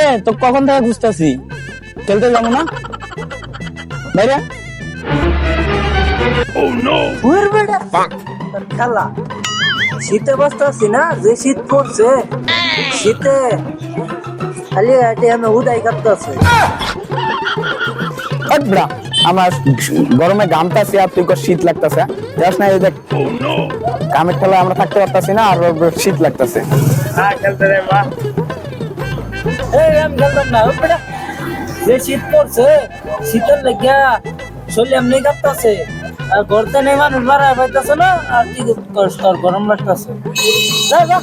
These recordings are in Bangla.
কে তো কখন থেকে বুঝতেছি খেলতে যাব না? বাইরে। বেটা। খেলা শীতে বসতেছি না যে শীত পড়ছে শীতে খালি হাতে আমি উদাই কাটতেছে হট আমার গরমে ঘামতাছি আর তুই শীত লাগতেছে। যাস না এই দেখ। কামের খেলা আমরা থাকতে পারতাছি না আর শীত লাগতাছে। এই আমি খেলতাম না বেটা। যে শীত পড়ছে শীতের লেগিয়া শরীর এমনি কাঁপতাছে। আর ঘরতে নেই মানুষ মারা পাইতেছে না আর কি তোর গরম লাগতেছে। যা যা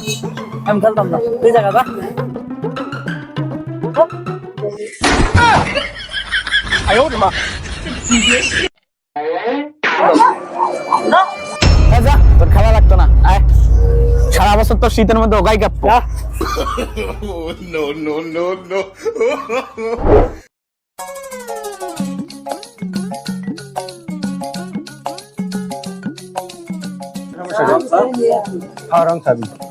আমি খেলতাম না তুই জায়গা যা। না सत्तर सीतन में तो होगा ही गप्पा नो नो नो नो हाँ राम साहब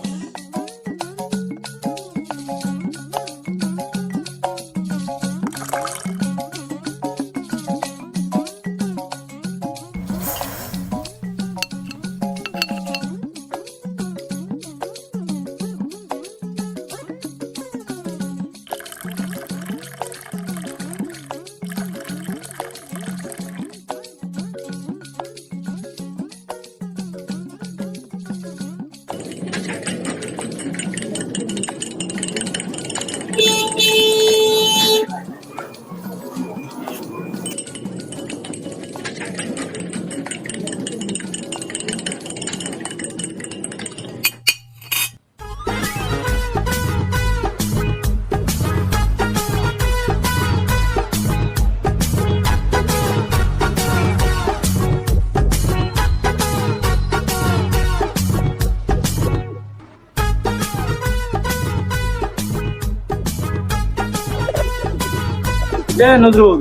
নজরুল।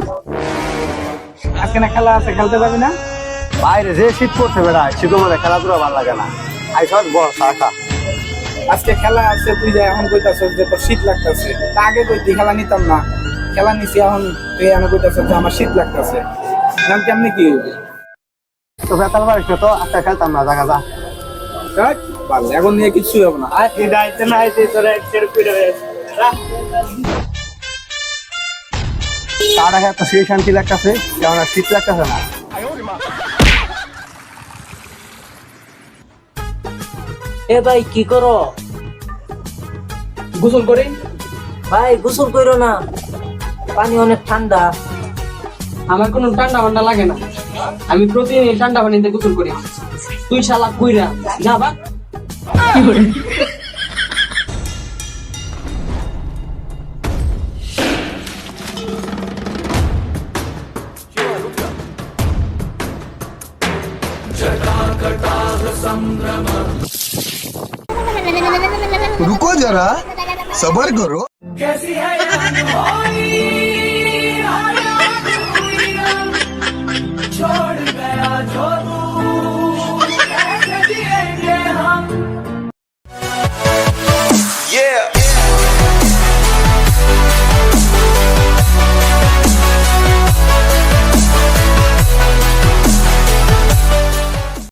আজকে না খেলা আছে খেলতে যাবি না? বাইরে যে শীত পড়ছে বেড়া শীতের মধ্যে খেলাধুলা ভালো লাগে না। আই সব বস আজকে খেলা আছে তুই যা এখন কইতাছস যে তোর শীত লাগতাছে। তা আগে কইতি খেলা নিতাম না। খেলা নিছি এখন তুই যে আমার শীত লাগতাছে। নাম কেমনি কি তো বেতাল তো আজকে খেলতাম না জায়গা যা এখন নিয়ে কিছুই হবে না। আয়। দায়িত্ব না আইতে তোরা তার আগে একটা সেই শান্তি লাগতেছে কেমন শীত লাগতেছে না। এ ভাই কি করো? গোসল করি? ভাই গোসল করো না। পানি অনেক ঠান্ডা। আমার কোনো ঠান্ডা ফান্ডা লাগে না। আমি প্রতিদিন ঠান্ডা পানিতে গোসল করি। তুই শালা কইরা যা বা रुको जरा सबर करो। कैसी है छोड़ गया जो